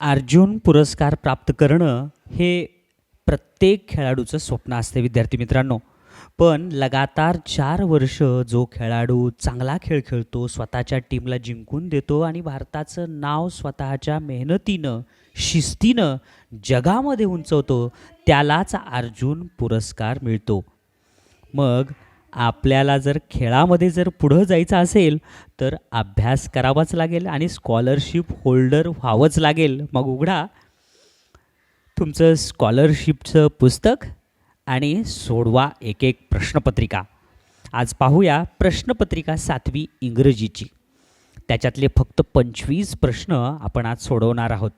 अर्जुन पुरस्कार प्राप्त करणं हे प्रत्येक खेळाडूचं स्वप्न असते विद्यार्थी मित्रांनो. पण लगातार चार वर्ष जो खेळाडू चांगला खेळ खेळतो स्वतःच्या टीमला जिंकून देतो आणि भारताचं नाव स्वतःच्या मेहनतीनं शिस्तीनं जगामध्ये उंचवतो त्यालाच अर्जुन पुरस्कार मिळतो. मग आपल्याला जर खेळामध्ये जर पुढं जायचं असेल तर अभ्यास करावाच लागेल आणि स्कॉलरशिप होल्डर व्हावंच लागेल. मग उघडा. तुमचं स्कॉलरशिपचं पुस्तक आणि सोडवा एक एक प्रश्नपत्रिका. आज पाहूया प्रश्नपत्रिका सातवी इंग्रजीची. त्याच्यातले फक्त पंचवीस प्रश्न आपण आज सोडवणार आहोत.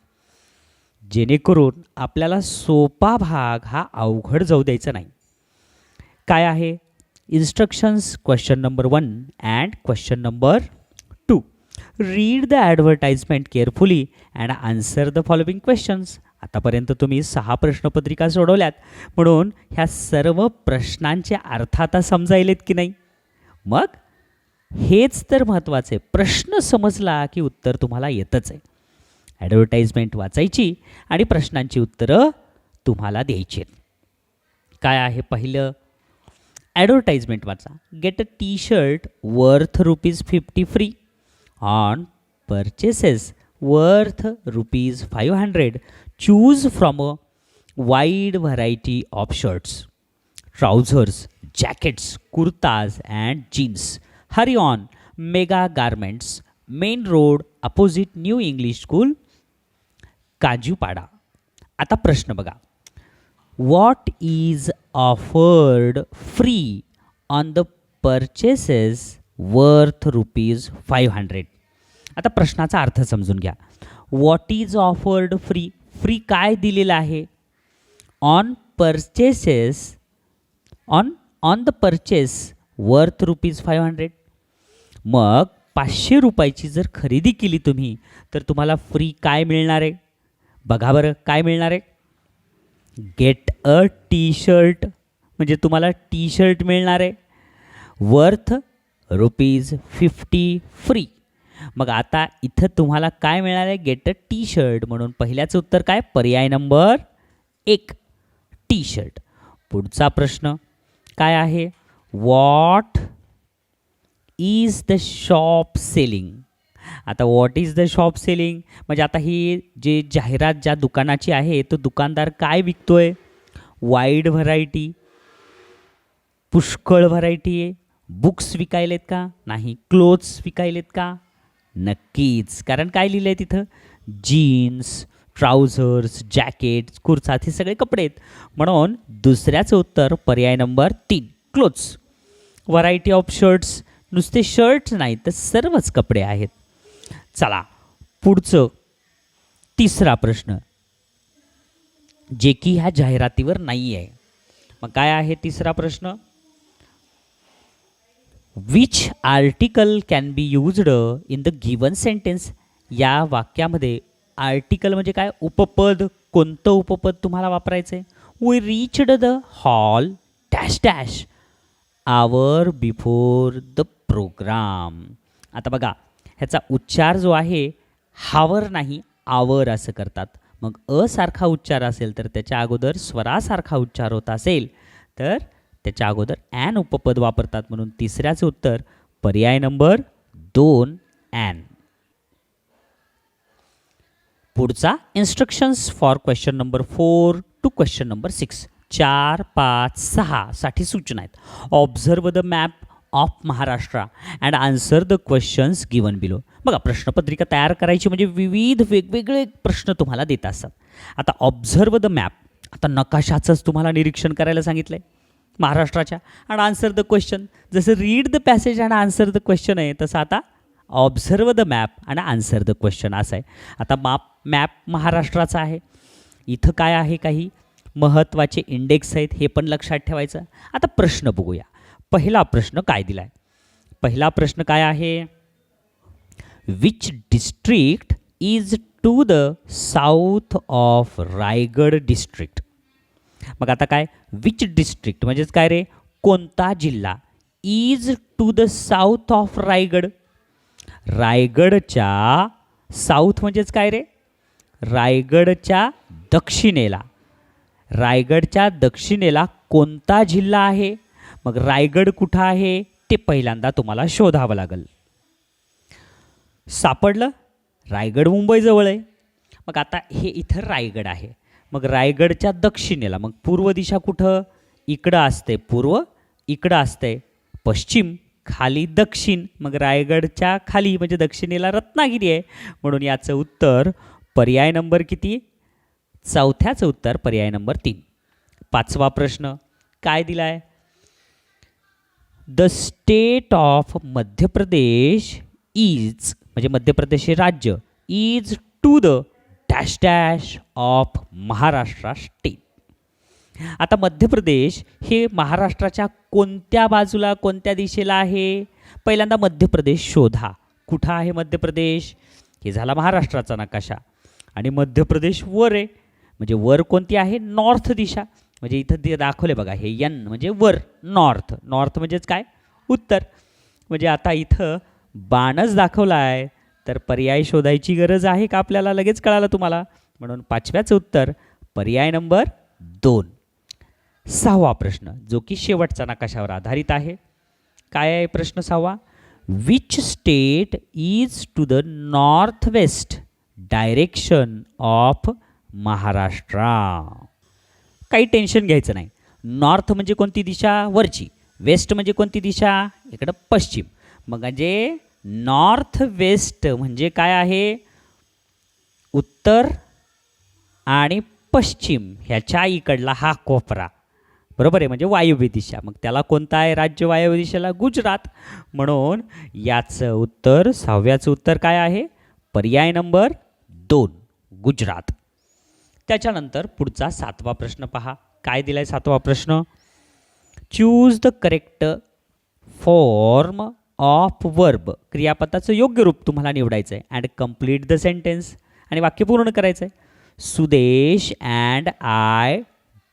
जेणेकरून आपल्याला सोपा भाग हा अवघड जाऊ द्यायचा नाही. काय आहे? Instructions question number one and question number two read the advertisement carefully and answer the following questions आतापर्यंत तुम्ही सहा प्रश्नपत्रिका सोडवल्यात. म्हणून ह्या सर्व प्रश्नांचे अर्थ आता समजायलेत की नाही? मग हेच तर महत्त्वाचे. प्रश्न समजला की उत्तर तुम्हाला येतच आहे. ॲडव्हर्टाइजमेंट वाचायची आणि प्रश्नांची उत्तरं तुम्हाला द्यायची आहेत. काय आहे पहिलं? ॲडव्हर्टाइजमेंट वाचा. Get a T shirt worth rupees fifty free on purchases worth rupees five hundred choose from a wide variety of shirts trousers jackets kurtas and jeans hurry on mega garments main road opposite New English School Kajupada आता प्रश्न बघा what is offered free on the purchases worth rupees 500 आता प्रश्नाचा अर्थ समजून घ्या. What is offered free free काय दिलेलं आहे? On purchases on on the purchase worth rupees five hundred मग पाचशे रुपयाची जर खरेदी केली तुम्ही तर तुम्हाला फ्री काय मिळणार आहे? बघा बरं काय मिळणार आहे? गेट अ टी शर्ट म्हणजे तुम्हाला टी शर्ट मिळणार आहे. Worth rupees fifty free. मग आता इथं तुम्हाला काय मिळणार आहे? गेट अ टी शर्ट म्हणून. पहिल्याचं उत्तर काय? पर्याय नंबर एक. टी शर्ट पुढचा प्रश्न काय आहे? What is the shop selling आता what is the shop selling म्हणजे आता ही जी जाहिरात ज्या दुकानाची आहे तो दुकानदार काय विकतोय? वाईड व्हरायटी पुष्कळ व्हरायटी आहे. बुक्स विकायलेत का? नाही. क्लोथ्स विकायलेत का? नक्कीच. कारण काय लिहिलं आहे तिथं? जीन्स ट्राउझर्स जॅकेट्स कुर्सात हे सगळे कपडे आहेत. म्हणून दुसऱ्याचं उत्तर पर्याय नंबर तीन क्लोथ्स व्हरायटी ऑफ शर्ट्स नुसते शर्ट्स नाही तर सर्वच कपडे आहेत. चला पुढचं तिसरा प्रश्न. जे की ह्या जाहिरातीवर नाही आहे मग काय आहे तिसरा प्रश्न? Which article can be used in the given sentence या वाक्यामध्ये आर्टिकल म्हणजे काय? उपपद. कोणतं उपपद तुम्हाला वापरायचं आहे we reached the hall dash dash hour before the programme आता बघा ह्याचा उच्चार जो आहे हावर नाही आवर असं करतात. मग असारखा उच्चार असेल तर त्याच्या अगोदर स्वरासारखा उच्चार होत असेल तर त्याच्या अगोदर ॲन उपपद वापरतात म्हणून तिसऱ्याचं उत्तर पर्याय नंबर दोन ॲन. पुढचा instructions for question number four to question number six चार पाच सहासाठी सूचना आहेत. Observe the map of Maharashtra. And answer the questions given below बघा प्रश्नपत्रिका तयार करायची म्हणजे विविध वेगवेगळे प्रश्न तुम्हाला देत असतात. आता ऑब्झर्व द मॅप आता नकाशाचंच तुम्हाला निरीक्षण करायला सांगितलं आहे महाराष्ट्राच्या. आणि आन्सर द क्वेश्चन जसं रीड द पॅसेज आणि आन्सर द क्वेश्चन आहे तसं आता ऑब्झर्व द मॅप आणि आन्सर द क्वेश्चन असं आहे. आता माप मॅप महाराष्ट्राचा आहे. इथं काय आहे काही? महत्त्वाचे इंडेक्स आहेत हे पण लक्षात ठेवायचं. आता प्रश्न बघूया. पहिला प्रश्न काय दिला आहे पहिला प्रश्न काय आहे? Which district is to the south of Raigad district मग आता काय? विच डिस्ट्रिक्ट म्हणजेच काय रे? कोणता जिल्हा is to the south of Raigad? रायगडच्या साऊथ म्हणजेच काय रे? रायगडच्या दक्षिणेला. रायगडच्या दक्षिणेला कोणता जिल्हा आहे? मग रायगड कुठं आहे ते पहिल्यांदा तुम्हाला शोधावं लागेल. सापडलं? रायगड मुंबईजवळ आहे. मग आता हे इथं रायगड आहे. मग रायगडच्या दक्षिणेला मग पूर्व दिशा कुठं? इकडं असते पूर्व इकडं असते पश्चिम खाली दक्षिण. मग रायगडच्या खाली म्हणजे दक्षिणेला रत्नागिरी आहे. म्हणून याचं उत्तर पर्याय नंबर किती? चौथ्याचं उत्तर पर्याय नंबर तीन. पाचवा प्रश्न काय दिला आहे the state of Madhya Pradesh is म्हणजे मध्य प्रदेश हे राज्य is to the dash dash of Maharashtra state आता मध्य प्रदेश हे महाराष्ट्राच्या कोणत्या बाजूला कोणत्या दिशेला आहे? पहिल्यांदा मध्य प्रदेश शोधा. कुठं आहे मध्य प्रदेश हे झाला महाराष्ट्राचा नकाशा. आणि मध्य प्रदेश वर आहे. म्हणजे वर कोणती आहे? नॉर्थ दिशा. म्हणजे इथं ते दाखवले बघा हे यन म्हणजे वर नॉर्थ नॉर्थ म्हणजेच काय? उत्तर. म्हणजे आता इथं बाणच दाखवला आहे तर पर्याय शोधायची गरज आहे का आपल्याला? लगेच कळालं तुम्हाला. म्हणून पाचव्याचं उत्तर पर्याय नंबर दोन. सहावा प्रश्न जो की शेवटचा नकाशावर आधारित आहे. काय आहे प्रश्न सहावा? Which state is to the north west direction of Maharashtra काही टेन्शन घ्यायचं नाही. नॉर्थ म्हणजे कोणती दिशा? वरची. वेस्ट म्हणजे कोणती दिशा? इकडं पश्चिम. मग म्हणजे नॉर्थ वेस्ट म्हणजे काय आहे? उत्तर आणि पश्चिम ह्याच्या इकडला हा कोपरा. बरोबर आहे? म्हणजे वायव्य दिशा. मग त्याला कोणता आहे? राज्य वायव्य दिशेला? गुजरात. म्हणून याचं उत्तर सहाव्याचं उत्तर काय आहे? पर्याय नंबर दोन गुजरात. त्याच्यानंतर पुढचा सातवा प्रश्न पहा. काय दिलाय सातवा प्रश्न? Choose the correct form of verb क्रियापदाचं योग्य रूप तुम्हाला निवडायचं आहे अँड कंप्लीट द सेंटेन्स आणि वाक्य पूर्ण करायचं आहे Sudesh and I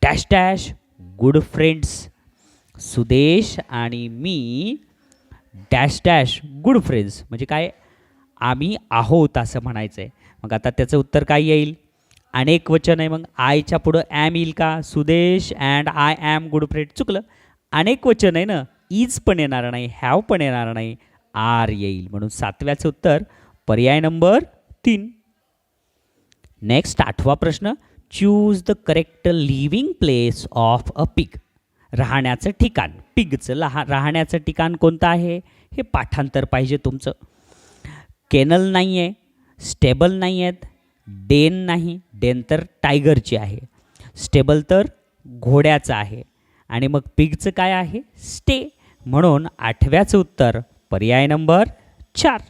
dash dash good friends Sudesh आणि मी डॅश डॅश गुड फ्रेंड्स म्हणजे काय? आम्ही आहोत असं म्हणायचं आहे मग आता त्याचं उत्तर काय येईल? अनेक वचन आहे. मग आयच्या पुढं ॲम येईल का? Sudesh and I am good friend चुकलं. अनेक वचन आहे ना? इज पण येणार नाही हॅव पण येणार नाही आर येईल. म्हणून सातव्याचं उत्तर पर्याय नंबर तीन. नेक्स्ट आठवा प्रश्न. Choose the correct living place of a pig राहण्याचं ठिकाण. पिगचं लहा राहण्याचं ठिकाण कोणतं आहे? हे पाठांतर पाहिजे तुमचं. केनल नाही आहे स्टेबल नाही आहेत डेन नाही डेन तर टायगरची आहे. स्टेबल तर घोड्याचं आहे. आणि मग पिगचं काय आहे? स्टे. म्हणून आठव्याचं उत्तर पर्याय नंबर चार.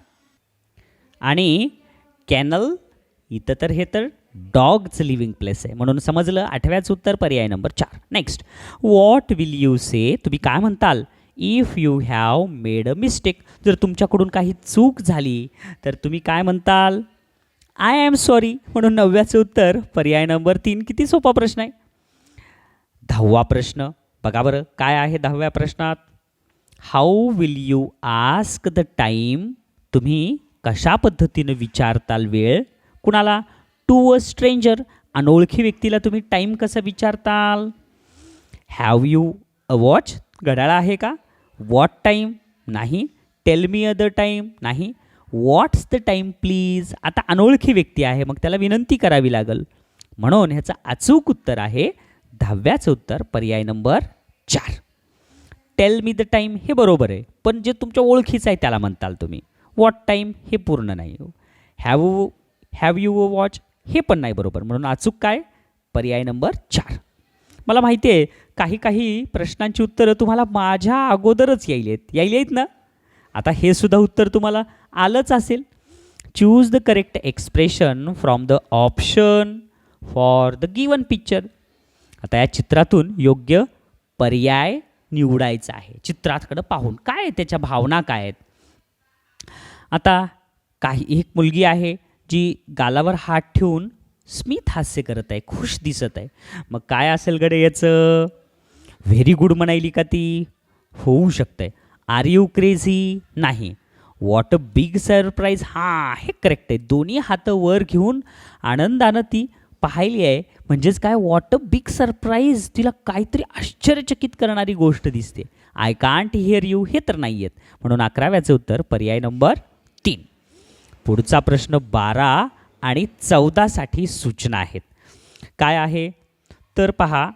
आणि कॅनल इथं तर हे तर डॉगचं लिव्हिंग प्लेस आहे. म्हणून समजलं आठव्याचं उत्तर पर्याय नंबर चार. Next what will you say तुम्ही काय म्हणताल? If you have made a mistake जर तुमच्याकडून काही चूक झाली तर तुम्ही काय म्हणताल? आय एम सॉरी म्हणून नवव्याचं उत्तर पर्याय नंबर तीन. किती सोपा प्रश्न आहे? दहावा प्रश्न. बघा बरं काय आहे दहाव्या प्रश्नात? How will you ask the time तुम्ही कशा पद्धतीनं विचारताल वेळ? कुणाला? टू अ स्ट्रेंजर अनोळखी व्यक्तीला तुम्ही टाईम कसं विचारताल? हॅव यू अ वॉच घड्याळ आहे का? वॉट टाईम नाही. टेल मी अदर टाईम नाही. व्हॉट्स द टाईम प्लीज आता अनोळखी व्यक्ती आहे मग त्याला विनंती करावी लागेल. म्हणून ह्याचं अचूक उत्तर आहे दहाव्याचं उत्तर पर्याय नंबर चार. टेल मी द टाईम हे बरोबर आहे पण जे तुमच्या ओळखीचं आहे त्याला म्हणताल तुम्ही. वॉट टाईम हे पूर्ण नाही have have you a watch हे पण नाही बरोबर. म्हणून अचूक काय? पर्याय नंबर चार. मला माहिती आहे काही काही प्रश्नांची उत्तरं तुम्हाला माझ्या अगोदरच यायला आहेत. यायली आहेत ना? आता हे सुद्धा उत्तर तुम्हाला आलंच असेल. Choose the correct expression from the option for the given picture आता या चित्रातून योग्य पर्याय निवडायचा आहे. चित्राकडं पाहून. काय आहे त्याच्या भावना काय आहेत? आता काही एक मुलगी आहे जी गालावर हात ठेवून स्मित हास्य करत आहे खुश दिसत आहे. मग काय असेल गडे याचं? व्हेरी गुड म्हणायली का ती? होऊ शकतं आहे आर यू क्रेझी नाही. वॉट अ बिग सरप्राईज हां हे करेक्ट आहे. दोन्ही हातं वर घेऊन आनंदानं ती पाहिली आहे. म्हणजेच काय? वॉट अ बिग सरप्राईज तिला काहीतरी आश्चर्यचकित करणारी गोष्ट दिसते. आय कांट हिअर यू हे तर नाही आहेत म्हणून अकराव्याचं उत्तर पर्याय नंबर तीन. पुढचा प्रश्न बारा आणि चौदासाठी सूचना आहेत. काय आहे? तर पहा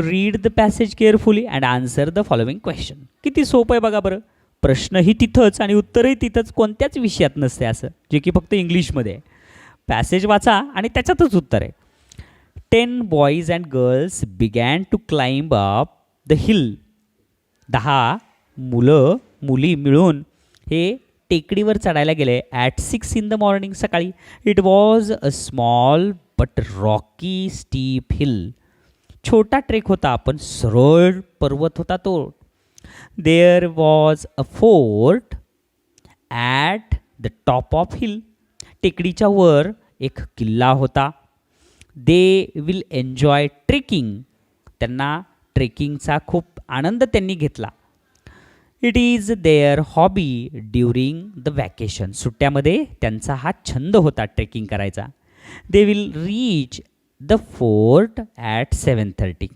read the passage carefully and answer the following question किती सोपं आहे बघा बरं. प्रश्नही तिथंच आणि उत्तरही तिथंच कोणत्याच विषयात नसते असं जे की फक्त इंग्लिशमध्ये आहे. पॅसेज वाचा आणि त्याच्यातच उत्तर आहे. Ten boys and girls began to climb up the hill दहा मुलं मुली मिळून हे टेकडीवर चढायला गेले. At six in the morning सकाळी it was a small but rocky steep hill छोटा ट्रेक होता पण सरळ पर्वत होता तो. There was a fort at the top of hill टेकडीच्या वर एक किल्ला होता. दे विल एन्जॉय ट्रेकिंग त्यांना ट्रेकिंगचा खूप आनंद त्यांनी घेतला. It is their hobby during the vacation सुट्ट्यामध्ये त्यांचा हा छंद होता ट्रेकिंग करायचा. They will reach the fort at seven thirty.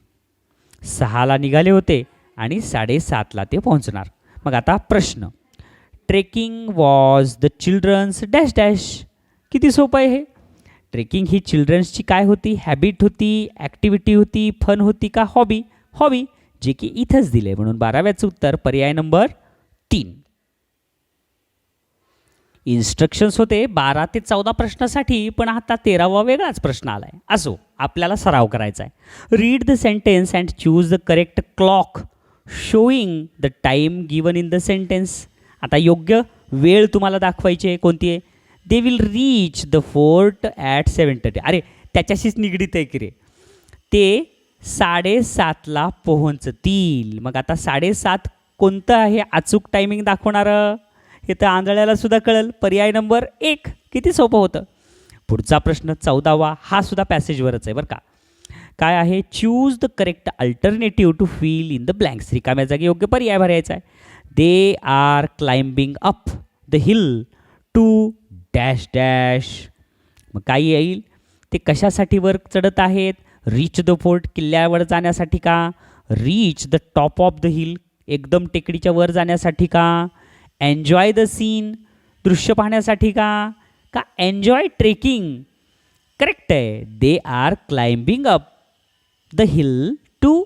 सहाला निघाले होते आणि साडेसातला ते पोहोचणार. मग आता प्रश्न. Trekking was the children's dash dash. किती सोपं आहे हे? ट्रेकिंग ही चिल्ड्रन्सची काय होती? हॅबिट होती? ॲक्टिव्हिटी होती? फन होती का? हॉबी? हॉबी जे की इथंच दिले म्हणून बाराव्याचं उत्तर पर्याय नंबर तीन. इन्स्ट्रक्शन्स होते बारा ते चौदा प्रश्नासाठी पण आता तेरावा वेगळाच प्रश्न आला आहे असो आपल्याला सराव करायचा आहे read the sentence and choose the correct clock showing the time given in the sentence आता योग्य वेळ तुम्हाला दाखवायची आहे कोणती आहे? They will reach the fort at seven thirty अरे त्याच्याशीच निगडीत आहे की रे? ते साडेसातला पोहोचतील. मग आता साडेसात कोणतं आहे? अचूक टायमिंग दाखवणारं? हे तर आंधळ्याला सुद्धा कळेल. पर्याय नंबर एक किती सोपं होतं? पुढचा प्रश्न चौदावा हा सुद्धा पॅसेजवरच आहे बरं का. काय आहे? Choose the correct alternative to fill in the blanks रिकाम्या जागी योग्य पर्याय भरायचा आहे. They are climbing up the hill to dash dash मग काय येईल? ते कशासाठी वर चढत आहेत? रीच द फोर्ट किल्ल्यावर जाण्यासाठी का? Reach the top of the hill एकदम टेकडीच्या वर जाण्यासाठी का? एन्जॉय द सीन दृश्य पाहण्यासाठी का? का एन्जॉय ट्रेकिंग करेक्ट आहे. They are climbing up the hill to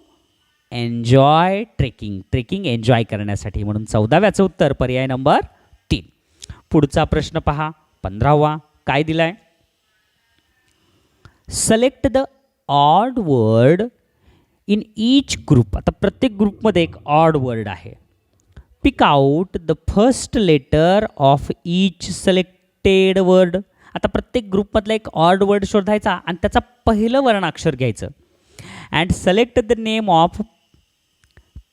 enjoy trekking trekking enjoy करण्यासाठी म्हणून चौदाव्याचं उत्तर. पर्याय नंबर तीन. पुढचा प्रश्न पहा. पंधरावा. काय दिलाय? Select the odd word in each group आता प्रत्येक ग्रुपमध्ये एक ऑड वर्ड आहे. Pick out the first letter of each selected word आता प्रत्येक ग्रुपमधला एक ऑर्ड वर्ड शोधायचा आणि त्याचा पहिलं वर्णाक्षर घ्यायचं. And select the name of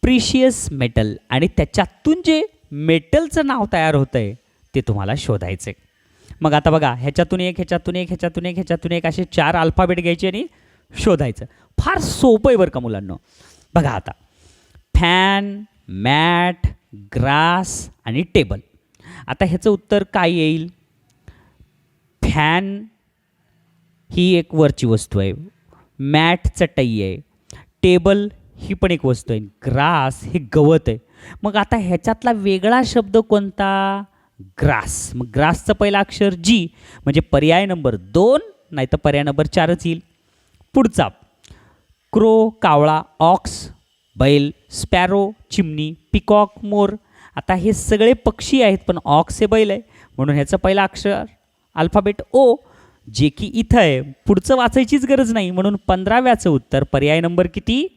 precious metal आणि त्याच्यातून जे मेटलचं नाव तयार होतं आहे ते तुम्हाला शोधायचं. आहे मग आता बघा ह्याच्यातून एक ह्याच्यातून एक ह्याच्यातून एक ह्याच्यातून एक असे चार अल्फाबेट घ्यायचे आणि शोधायचं. फार सोपं आहे बरं का मुलांना. बघा आता. फॅन मॅट ग्रास आणि टेबल. आता ह्याचं उत्तर काय येईल? फॅन ही एक वरची वस्तू आहे. मॅट चटई आहे. टेबल ही पण एक वस्तू आहे. ग्रास हे गवत आहे. मग आता ह्याच्यातला वेगळा शब्द कोणता? ग्रास. मग ग्रासचं पहिलं अक्षर जी म्हणजे पर्याय नंबर दोन नाही तर पर्याय नंबर चारच येईल. पुढचा. क्रो कावळा ऑक्स बैल स्पॅरो चिमणी पिकॉक मोर. आता हे सगळे पक्षी आहेत पण ऑक्स हे बैल आहे. म्हणून ह्याचं पहिलं अक्षर अल्फाबेट ओ जे की इथं आहे. पुढचं वाचायचीच गरज नाही. म्हणून पंधराव्याचं उत्तर पर्याय नंबर किती?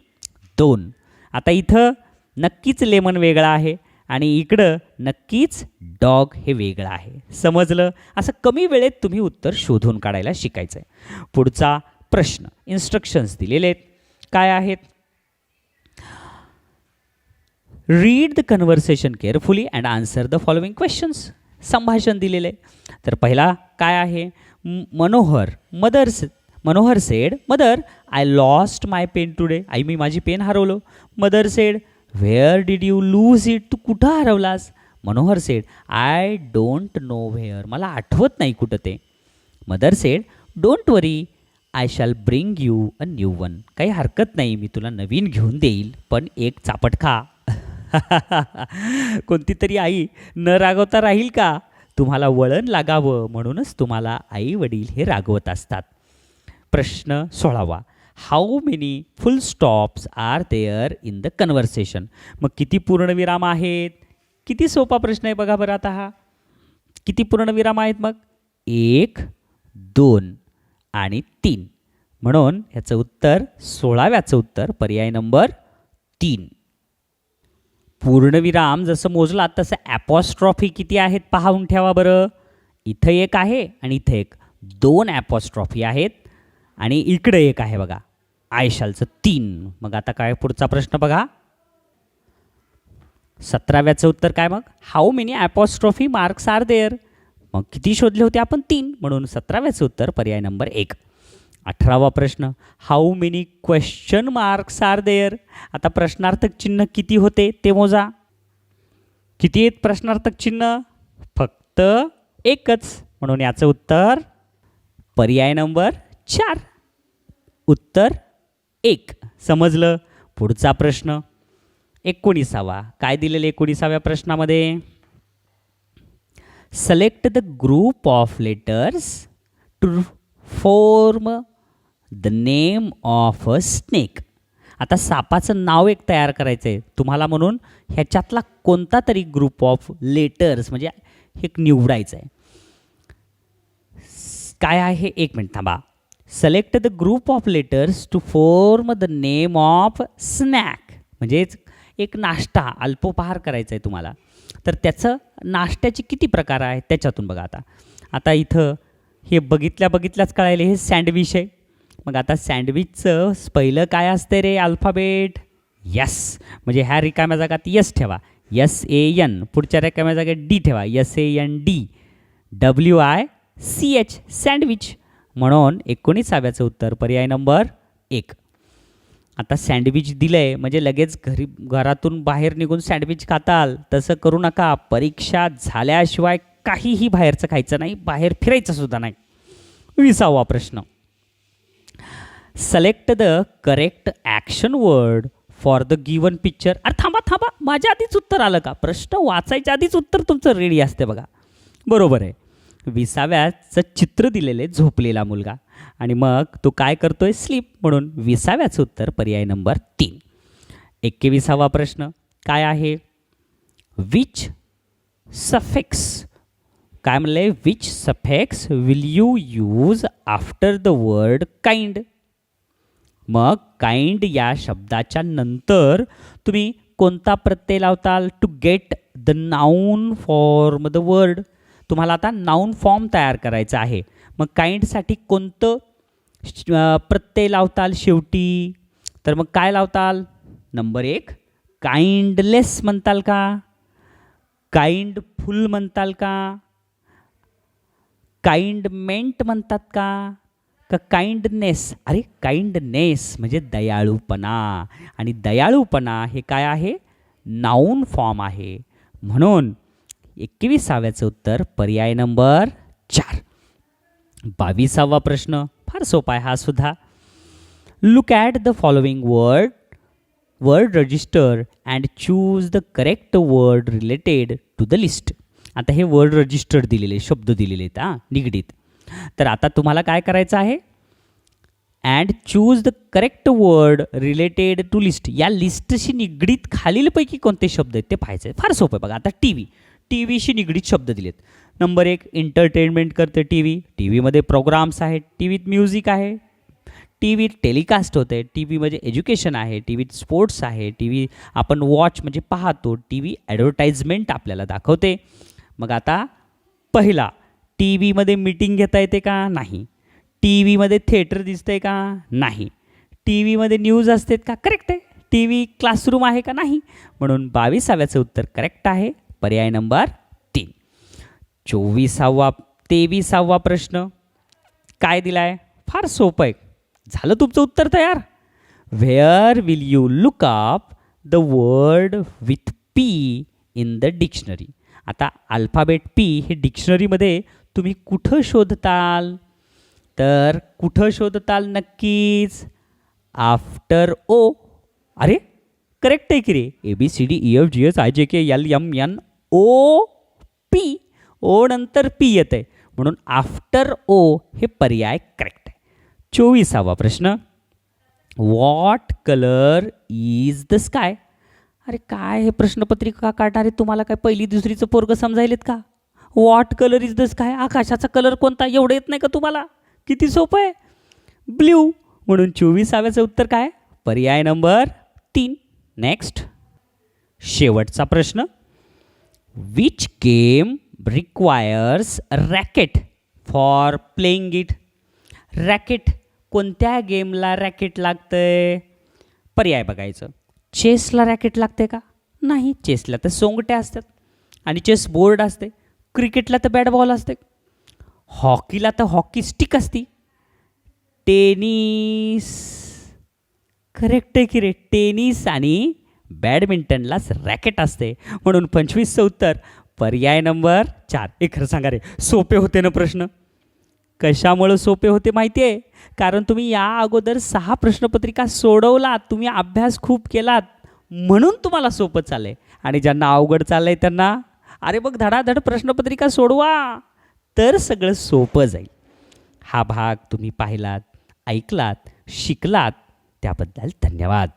दोन. आता इथं नक्कीच लेमन वेगळा आहे आणि इकडं नक्कीच डॉग हे वेगळं आहे. समजलं? असं कमी वेळेत तुम्ही उत्तर शोधून काढायला शिकायचं आहे पुढचा प्रश्न. इन्स्ट्रक्शन्स दिलेले आहेत. काय आहेत? Read the conversation carefully and answer the following questions संभाषण दिलेलं. आहे तर पहिला काय आहे? Manohar mother's Manohar said mother I lost my pen today आई मी माझी पेन हरवलो. Mother said where did you lose it तू कुठं हरवलास? Manohar said I don't know where मला आठवत नाही कुठं ते. Mother said don't worry I shall bring you a new one काही हरकत नाही मी तुला नवीन घेऊन देईल पण एक चापट खा. कोणती तरी आई न रागवता राहील का? तुम्हाला वळण लागावं म्हणूनच तुम्हाला आई वडील हे रागवत असतात. प्रश्न सोळावा. How many full stops are there in the conversation मग किती पूर्णविराम आहेत? किती सोपा प्रश्न आहे बघा बरं आता हा. किती पूर्णविराम आहेत मग? एक दोन आणि तीन. म्हणून ह्याचं उत्तर सोळाव्याचं उत्तर पर्याय नंबर तीन. पूर्णविराम जसं मोजला तसं ॲपॉस्ट्रॉफी किती आहेत पाहून ठेवा बरं. इथं एक आहे आणि इथं एक. दोन ॲपॉस्ट्रॉफी आहेत आणि इकडे एक आहे बघा. आयशालचं तीन. मग आता काय पुढचा प्रश्न बघा. सतराव्याचं उत्तर काय मग? How many apostrophe marks are there मग किती शोधले होते आपण? तीन. म्हणून सतराव्याचं उत्तर पर्याय नंबर एक. अठरावा प्रश्न how many question marks are there आता प्रश्नार्थक चिन्ह किती होते ते मोजा. किती आहेत प्रश्नार्थक चिन्ह? फक्त एकच. म्हणून याचं उत्तर पर्याय नंबर चार. उत्तर एक. समजलं? पुढचा प्रश्न एकोणीसावा. काय दिलेलं एकोणीसाव्या प्रश्नामध्ये? Select the group of letters to form the name of a snake आता सापाचं नाव एक तयार करायचं आहे तुम्हाला म्हणून ह्याच्यातला कोणता तरी ग्रुप ऑफ लेटर्स म्हणजे हे एक निवडायचं आहे काय आहे? एक मिनिट थांबा. Select the group of letters to form the name of snack म्हणजेच एक नाश्ता अल्पोपहार करायचा आहे तुम्हाला. तर त्याचं नाश्त्याचे किती प्रकार आहेत त्याच्यातून बघा आता. आता इथं हे बघितल्या बघितल्याच कळायले हे सँडविच आहे. मग आता सँडविचचं पहिलं काय असतं रे अल्फाबेट? यस. म्हणजे ह्या रिकाम्या जागात यस ठेवा. S A N. पुढच्या रिकाम्या जागेत डी ठेवा. S A N D. W I C H. Sandwich. म्हणून एकोणीसाव्याचं उत्तर. पर्याय नंबर एक. आता सँडविच दिलं आहे म्हणजे लगेच घरी घरातून बाहेर निघून सँडविच खाताल. तसं करू नका. परीक्षा झाल्याशिवाय काहीही बाहेरचं खायचं नाही. बाहेर फिरायचं सुद्धा नाही. विसावा प्रश्न. Select the correct action word for the given picture अरे थांबा थांबा. माझ्या आधीच उत्तर आलं का? प्रश्न वाचायच्या आधीच उत्तर तुमचं रेडी असते बघा. बरोबर आहे. विसाव्याचं चित्र दिलेले झोपलेला मुलगा. आणि मग तो काय करतोय? स्लीप म्हणून विसाव्याचं उत्तर पर्याय नंबर तीन. एक्केविसावा प्रश्न काय आहे? विच सफेक्स काय म्हणले which suffix will you use after the word kind मग काइंड या शब्दाच्या नंतर तुम्ही कोणता प्रत्यय लावताल? To get the noun form the word तुम्हाला आता नाऊन फॉर्म तयार करायचा आहे. मग काइंडसाठी कोणतं श- प्रत्यय लावताल शेवटी? तर मग काय लावताल? नंबर एक काइंडलेस म्हणताल का? काइंडफुल म्हणताल का? काइंडमेंट म्हणतात का? का काइंडनेस अरे काइंडनेस म्हणजे दयाळूपणा. आणि दयाळूपणा हे काय आहे? नाऊन फॉर्म आहे. म्हणून एकविसाव्याचं उत्तर पर्याय नंबर चार. बावीसावा प्रश्न फार सोपा आहे हा सुद्धा. Look at the following word word register and choose the correct word related to the list आता हे वर्ड रजिस्टर्ड दिलेले शब्द दिलेले आहेत हां निगडीत. तर आता तुम्हाला काय करायचं आहे? And choose the correct word related to list या लिस्टशी निगडीत खालीलपैकी कोणते शब्द आहेत ते पाहायचे फार सोपं आहे बघा. आता टी व्ही टी व्हीशी निगडीत शब्द दिलेत. नंबर एक एंटरटेनमेंट करते टी व्ही टी व्हीमध्ये प्रोग्राम्स आहेत. टी व्हीत म्युझिक आहे. टी व्हीत टेलिकास्ट होते टी व्हीमध्ये एज्युकेशन आहे. टी व्हीत स्पोर्ट्स आहे. टी व्ही आपण वॉच म्हणजे पाहतो. टी व्ही ॲडव्हर्टाइजमेंट आपल्याला दाखवते. मग आता पहिला टी व्हीमध्ये मीटिंग घेता येते का? नाही. टी व्हीमध्ये थिएटर दिसतंय का? नाही. टी व्हीमध्ये न्यूज असतात का? करेक्ट आहे. टी व्ही क्लासरूम आहे का? नाही. म्हणून बावीसाव्याचं उत्तर करेक्ट आहे. पर्याय नंबर तीन. चोवीसावा तेवीसावा प्रश्न काय दिलाय? फार सोपं आहे. झालं तुमचं उत्तर तयार? Where will you look up the word with P in the dictionary आता अल्फाबेट पी हे डिक्शनरीमध्ये तुम्ही कुठं शोधताल? तर कुठं शोधताल नक्कीच? आफ्टर ओ अरे करेक्ट आहे की रे? A B C D E F G S I J K L M N O P O नंतर पी येत आहे म्हणून आफ्टर ओ हे पर्याय करेक्ट आहे. चोवीसावा प्रश्न. What colour is the sky अरे काय हे प्रश्नपत्रिका काढणारे? तुम्हाला काय पहिली दुसरीचं पोरगं समजायलेत का? What colour is the sky आकाशाचा colour कोणता? एवढं येत नाही का तुम्हाला? किती सोपं आहे? ब्ल्यू म्हणून चोवीसाव्याचं उत्तर काय? पर्याय नंबर तीन. नेक्स्ट शेवटचा प्रश्न. Which game requires racket for playing it racket कोणत्या गेमला रॅकेट लागतंय? पर्याय बघायचं. चेसला रॅकेट लागते का? नाही. चेसला तर सोंगट्या असतात. आणि चेस बोर्ड असते. क्रिकेटला तर बॅट बॉल असते. हॉकीला तर हॉकी स्टिक असती. टेनिस. करेक्ट आहे की रे? टेनिस आणि बॅडमिंटनलाच रॅकेट असते. म्हणून पंचवीसचं उत्तर. पर्याय नंबर चार. एक खरं सांगा रे सोपे होते ना प्रश्न? कशामुळं सोपे होते माहिती आहे? कारण तुम्ही या अगोदर सहा प्रश्नपत्रिका सोडवलात. तुम्ही अभ्यास खूप केलात. म्हणून तुम्हाला सोपं चालेल आणि ज्यांना अवघड चाललं आहे त्यांना अरे बघ धडाधड प्रश्नपत्रिका सोडवा. तर सगळं सोपं जाईल. हा भाग तुम्ही पाहिलात ऐकलात शिकलात त्याबद्दल धन्यवाद.